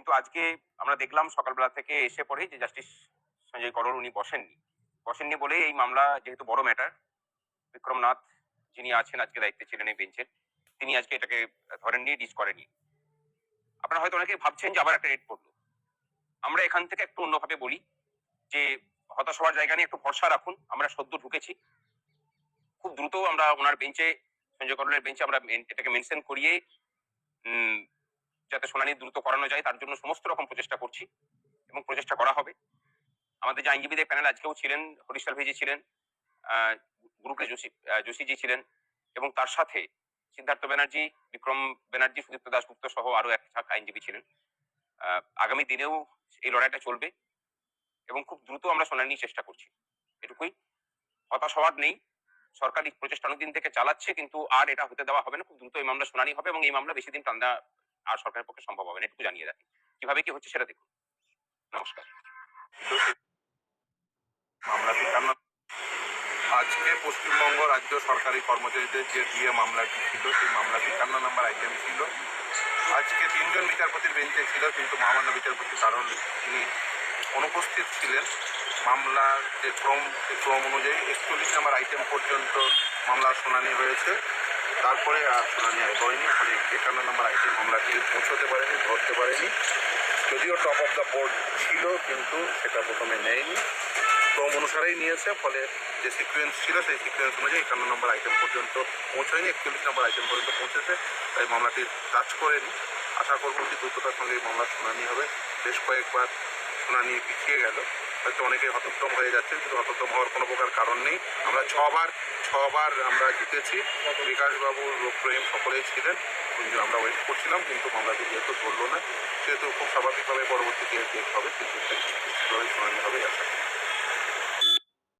কিন্তু আজকে আমরা দেখলাম সকালবেলা থেকে এসে পরে যে জাস্টিস সঞ্জয় করোর উনি বসেননি। বসেননি বলে এই মামলা যেহেতু বড় ম্যাটার বিক্রমনাথ যিনি আছেন আজকে দায়িত্বে ছিলেন এই বেঞ্চের তিনি আজকে এটাকে ধরেননি ডিস করেনি আপনারা হয়তো অনেকে ভাবছেন যে আবার একটা রেট পড়ল আমরা এখান থেকে একটু অন্যভাবে বলি যে হতাশ হওয়ার জায়গা নিয়ে একটু ভরসা রাখুন, আমরা সদ্য ঢুকেছি। খুব দ্রুত আমরা ওনার বেঞ্চে সঞ্জয় করলের বেঞ্চে আমরা এটাকে মেনশন করিয়ে যাতে শুনানি দ্রুত করানো যায়, তার জন্য সমস্ত রকম প্রচেষ্টা করছি এবং প্রচেষ্টা করা হবে। আমাদের যে আইনজীবীদের প্যানেল আজকেও ছিলেন হরিশাল সালভিজি ছিলেন গ্রুপে যোশী যোশীজি ছিলেন এবং তার সাথে সিদ্ধার্থ ব্যানার্জি, বিক্রম ব্যানার্জি, সুদীপ্ত দাসগুপ্ত সহ আরও এক ঝাঁক আইনজীবী ছিলেন। আগামী দিনেও এই লড়াইটা চলবে এবং খুব দ্রুত আমরা শুনানি চেষ্টা করছি। এটুকুই। হতাশ হওয়ার নেই। সরকারি প্রচেষ্টা অনেকদিন থেকে চালাচ্ছে, কিন্তু আর এটা হতে দেওয়া হবে না। খুব দ্রুত এই মামলা শুনানি হবে এবং এই মামলা বেশি দিন টান্দা আর সরকারের পক্ষে সম্ভব হবে না এটুকু জানিয়ে রাখি কীভাবে কি হচ্ছে সেটা দেখুন। নমস্কার। আজকে পশ্চিমবঙ্গ রাজ্য সরকারি কর্মচারীদের যে দিয়ে মামলাটি ছিল, সেই মামলা বিকান্ন নম্বর আইটেম ছিল। আজকে তিনজন বিচারপতির বেঞ্চে ছিল, কিন্তু মহামান্য বিচারপতি কারণ তিনি অনুপস্থিত ছিলেন। মামলার যে ক্রম ক্রম অনুযায়ী একচল্লিশ নম্বর আইটেম পর্যন্ত মামলার শুনানি হয়েছে। তারপরে আর শুনানি হয়নি ফলে একান্ন নম্বর আইটেম মামলাটি পৌঁছতে পারেনি, ধরতে পারেনি। যদিও টপ অফ দ্য বোর্ড ছিল, কিন্তু সেটা প্রথমে নেয়নি। ক্রম অনুসারেই নিয়েছে, ফলে যে সিকুয়েন্স ছিল, সেই সিকুয়েন্স অনুযায়ী একান্ন নম্বর আইটেম পর্যন্ত পৌঁছায়নি, একচল্লিশ নম্বর আইটেম পর্যন্ত পৌঁছেছে, তাই মামলাটি টাচ করেনি। আশা করব যে দ্রুততার সঙ্গে এই মামলার শুনানি হবে। বেশ কয়েকবার নিয়ে পিছিয়ে গেল। হয়তো অনেকে হতোদ্যম হয়ে যাচ্ছে, কিন্তু হতোদ্যম হওয়ার কোনো প্রকার কারণ নেই। আমরা ছবার ছবার আমরা জিতেছি। বিকাশবাবু প্রেম সকলেই ছিলেন। আমরা ওয়েট করছিলাম, কিন্তু মামলাটি যেহেতু ধরল না, সেহেতু খুব স্বাভাবিকভাবে পরবর্তীতে হবে কিন্তু শুনানি হবে, আশা করি।